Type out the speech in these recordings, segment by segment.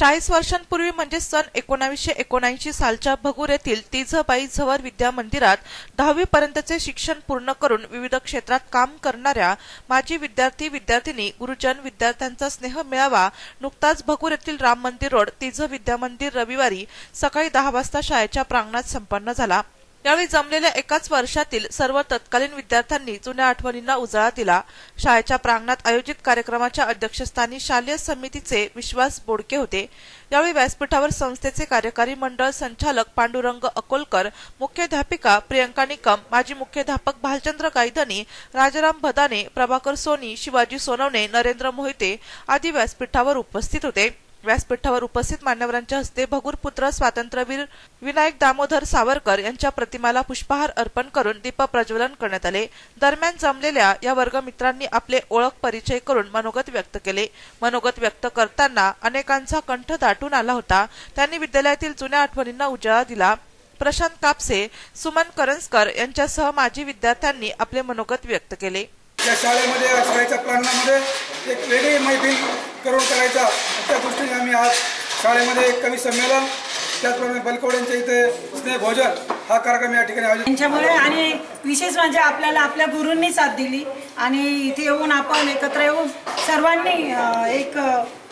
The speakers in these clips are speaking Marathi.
चाळीस वर्षांपूर्वी म्हणजे सन एकोणावीसशे एकोणऐंशी सालच्या भगूर येथील तिझबाई झवर विद्या मंदिरात दहावी पर्यंतचे शिक्षण पूर्ण करून विविध क्षेत्रात काम करणाऱ्या माजी विद्यार्थी विद्यार्थिनी गुरुजन विद्यार्थ्यांचा स्नेह मिळावा नुकताच भगूर येथील राम मंदिर रोड तिझ विद्या मंदिर रविवारी सकाळी दहा वाजता शाळेच्या प्रांगणात संपन्न झाला. यावेळी जमलेल्या एकाच वर्षातील सर्व तत्कालीन विद्यार्थ्यांनी जुन्या आठवणींना उजाळा दिला. शाळेच्या प्रांगणात आयोजित कार्यक्रमाच्या अध्यक्षस्थानी शालेय समितीचे विश्वास बोडके होते. यावेळी व्यासपीठावर संस्थेचे कार्यकारी मंडळ संचालक पांडुरंग अकोलकर मुख्याध्यापिका प्रियंका निकम माजी मुख्याध्यापक भालचंद्र गायधनी राजाराम भदाने प्रभाकर सोनी शिवाजी सोनवणे नरेंद्र मोहिते आदी व्यासपीठावर उपस्थित होते. व्यासपीठावर उपस्थित मान्यवरांच्या हस्ते भगूरपुत्र स्वातंत्र्यवीर विनायक दामोदर सावरकर यांच्या प्रतिमाला पुष्पहार अर्पण करून दीप प्रज्वलन करण्यात आले. दरम्यान जमलेल्या या वर्गमित्रांनी आपले ओळख परिचय करून मनोगत व्यक्त केले. मनोगत व्यक्त करताना अनेकांचा कंठ दाटून आला होता. त्यांनी विद्यालयातील जुन्या आठवणींना उजाळा दिला. प्रशांत कापसे सुमन करंजकर यांच्यासह माजी विद्यार्थ्यांनी आपले मनोगत व्यक्त केले. या शाळेमध्ये या शाळेच्या प्रांगणामध्ये एक वेगळी मैफिल करून करायचा. त्या दृष्टीने आम्ही आज शाळेमध्ये एक कवी संमेलन त्याचप्रमाणे बलकवड्यांच्या इथे स्नेहभोजन हा कार्यक्रम या ठिकाणी आयोजित त्यांच्यामुळे आणि विशेष म्हणजे आपल्याला आपल्या गुरूंनी साथ दिली आणि इथे येऊन आपण एकत्र येऊन सर्वांनी एक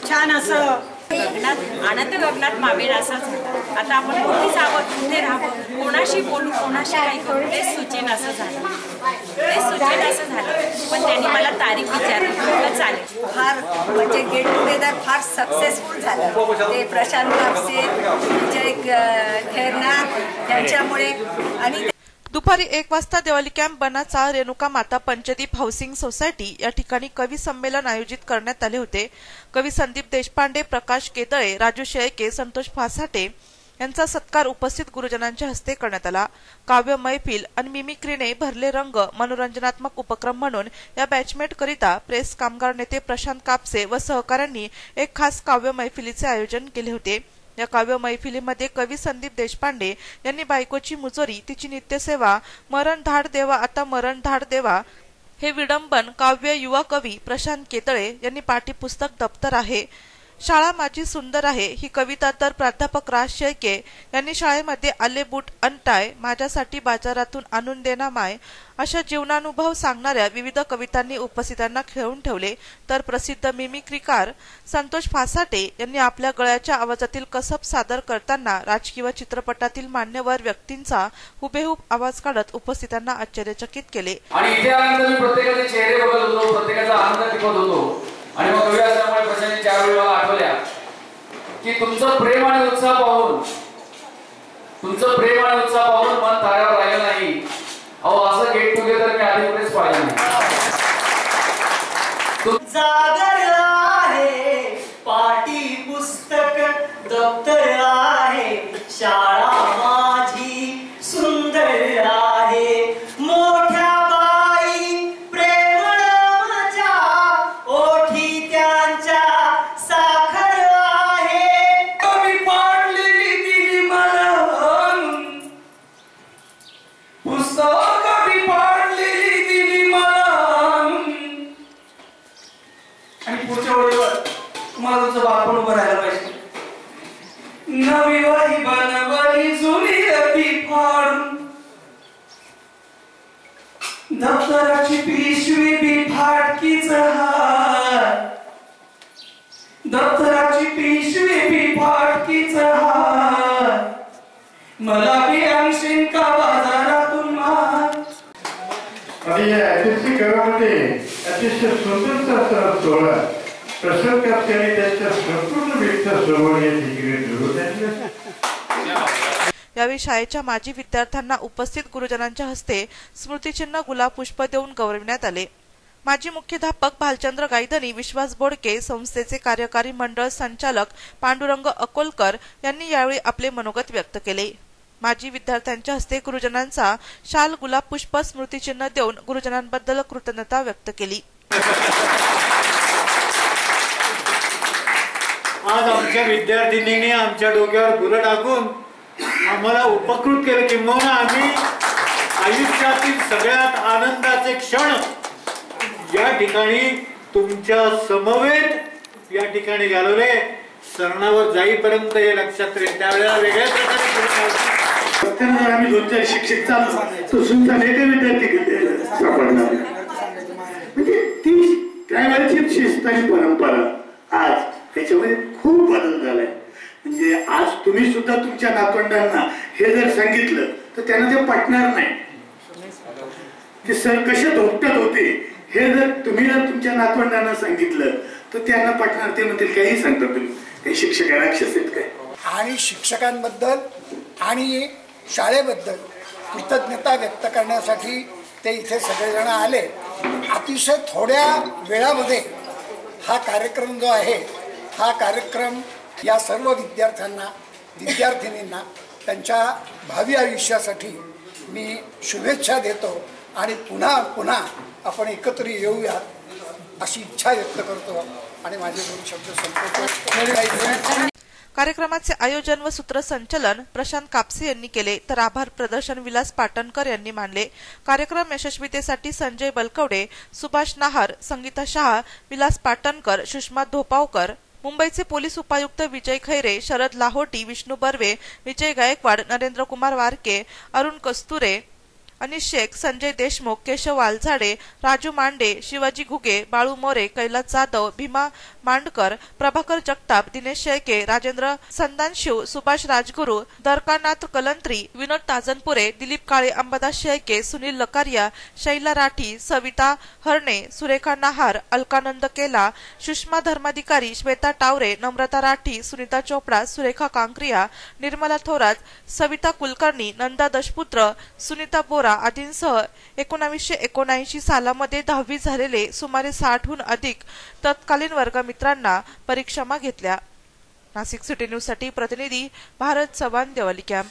छान असं लग्नात आनंद लग्नात मावेल असा झाला. आता आपण कुठे जावं कुठे राहावं कोणाशी बोलू कोणाशी काही करू ते सुचेन असं झालं. ते सुचेन असं झालं. पण त्यांनी मला तारीख विचारली. चालेल. फार म्हणजे गेट टुगेदर फार सक्सेसफुल झालं. ते प्रशांत कापसे विजय ग- खेरनार यांच्यामुळे. आणि दुपारी एक वाजता देवाली कॅम्प बनाचा रेणुका माता पंचदीप हाऊसिंग सोसायटी या ठिकाणी कवी संमेलन आयोजित करण्यात आले होते. कवी संदीप देशपांडे प्रकाश केतळे राजू शेळके संतोष फासाटे यांचा सत्कार उपस्थित गुरुजनांच्या हस्ते करण्यात आला. काव्य मैफिल आणि मिमिक्रीने भरले रंग मनोरंजनात्मक उपक्रम म्हणून या बॅचमेट करिता प्रेस कामगार नेते प्रशांत कापसे व सहकाऱ्यांनी एक खास काव्य मैफिलीचे आयोजन केले होते. या काव्य मैफिलीमध्ये कवी संदीप देशपांडे यांनी बायकोची मुजोरी तिची नित्यसेवा मरण धाड देवा आता मरण धाड देवा हे विडंबन काव्य युवा कवी प्रशांत केतळे यांनी पाठ्यपुस्तक दप्तर आहे. शाळा माझी सुंदर आहे ही कविता तर प्राध्यापक राज शेळके यांनी शाळेमध्ये आले बूट अंटाय माझ्यासाठी बाजारातून आणून देना माय अशा जीवनानुभव सांगणाऱ्या विविध कवितांनी उपस्थितांना खेळून ठेवले. तर प्रसिद्ध मिमिक्रीकार संतोष फासाटे यांनी आपल्या गळ्याच्या आवाजातील कसब सादर करताना राजकीय व चित्रपटातील मान्यवर व्यक्तींचा हुबेहूब आवाज काढत उपस्थितांना आश्चर्यचकित केले. आणि इथे आल्यानंतर मी प्रत्येकाचे चेहरे बघत होतो प्रत्येकाचा आनंद टिकत होतो. आणि मग कवी असल्यामुळे प्रशांतने चार वेळी मला आठवल्या की तुमचं प्रेम आणि उत्साह पाहून तुमचं प्रेम आणि उत्साह पाहून मन ताऱ्यावर राहिलं नाही. अहो असं गेट टुगेदर मी आधी पाहिलं नाही. जागर आहे पाटी पुस्तक दप्तर आणि पुढच्या वेळेवर तुम्हाला तुमचं बालपण उभं राहायला पाहिजे. नवी वाही बनवली जुनी रती फाडून. दप्तराची पिशवी बी फाटकीच अतिशय करामध्ये अतिशय स्वतंत्र असा सोहळा प्रसन्न कापत्याने त्यांच्या संपूर्ण व्यक्त समोर या ठिकाणी यावेळी शाळेच्या माजी विद्यार्थ्यांना उपस्थित गुरुजनांच्या हस्ते स्मृतिचिन्ह गुलाब पुष्प देऊन गौरविण्यात आले. माजी मुख्याध्यापक भालचंद्र गायधनी विश्वास बोडके संस्थेचे कार्यकारी मंडळ संचालक पांडुरंग अकोलकर यांनी यावेळी आपले मनोगत व्यक्त केले. माजी विद्यार्थ्यांच्या हस्ते गुरुजनांचा शाल गुलाब पुष्प स्मृतिचिन्ह देऊन गुरुजनांबद्दल कृतज्ञता व्यक्त केली. आज आमच्या विद्यार्थिनींनी आमच्या डोक्यावर गुरं टाकून आम्हाला उपकृत केलं किंबहुना आम्ही आयुष्यातील सगळ्यात आनंदाचे क्षण या ठिकाणी तुमच्या समवेत या ठिकाणी घालवले. सरणावर जाईपर्यंत हे लक्षात येईल त्यावेळेला वेगळ्या प्रकारे पुढे जर आम्ही दोन चार शिक्षक चालू तो सुद्धा नेते विद्यार्थी किती सापडणार म्हणजे ती त्यावेळेची शिस्त आणि परंपरा आज त्याच्यामध्ये खूप बदल झालाय. म्हणजे आज तुम्ही सुद्धा तुमच्या नातवंडांना हे जर सांगितलं तर त्यांना ते पटणार नाही. ते सर कसे धोपटत होते हे जर तुम्ही जर तुमच्या नातवंडांना सांगितलं तर त्यांना पटणार ते म्हणतील काही सांगता तुम्ही. हे शिक्षक राक्षस आहेत काय? आणि शिक्षकांबद्दल आणि शाळेबद्दल कृतज्ञता व्यक्त करण्यासाठी ते इथे सगळेजण आले. अतिशय थोड्या वेळामध्ये हा कार्यक्रम जो आहे हा कार्यक्रम या सर्व विद्यार्थ्यांना विद्यार्थिनींना त्यांच्या भावी आयुष्यासाठी मी शुभेच्छा देतो आणि पुन्हा पुन्हा आपण एकत्र येऊया अशी इच्छा व्यक्त करतो आणि माझे दोन शब्द संपवतो. कार्यक्रमाचे आयोजन व सूत्रसंचलन प्रशांत कापसे यांनी केले. तर आभार प्रदर्शन विलास पाटणकर यांनी मानले. कार्यक्रम यशस्वीतेसाठी संजय बलकवडे सुभाष नाहर संगीता शहा विलास पाटणकर सुषमा धोपावकर मुंबईचे पोलीस उपायुक्त विजय खैरे शरद लाहोटी विष्णू बर्वे विजय गायकवाड नरेंद्र कुमार वारके अरुण कस्तुरे अनिश शेख संजय देशमुख केशव वालझाडे राजू मांडे शिवाजी घुगे बाळू मोरे कैलास जाधव भीमा मांडकर प्रभाकर जगताप दिनेश शेळके राजेंद्र संदानशिव सुभाष राजगुरू दरकानाथ कलंत्री विनोद ताजनपुरे दिलीप काळे अंबादास शेळके सुनील लकारिया शैला राठी सविता हरणे सुरेखा नाहार अलकानंद केला सुषमा धर्माधिकारी श्वेता टावरे नम्रता राठी सुनीता चोपडा सुरेखा कांक्रिया निर्मला थोरात सविता कुलकर्णी नंदा दशपुत्र सुनीता बोरा आदींसह एकोणावीसशे एकोणऐंशी सालामध्ये दहावी झालेले सुमारे साठहून अधिक तत्कालीन वर्गमित्रांना परीक्षामा घेतल्या. नाशिक सिटी न्यूजसाठी प्रतिनिधी भारत चव्हाण देवली कॅम्प.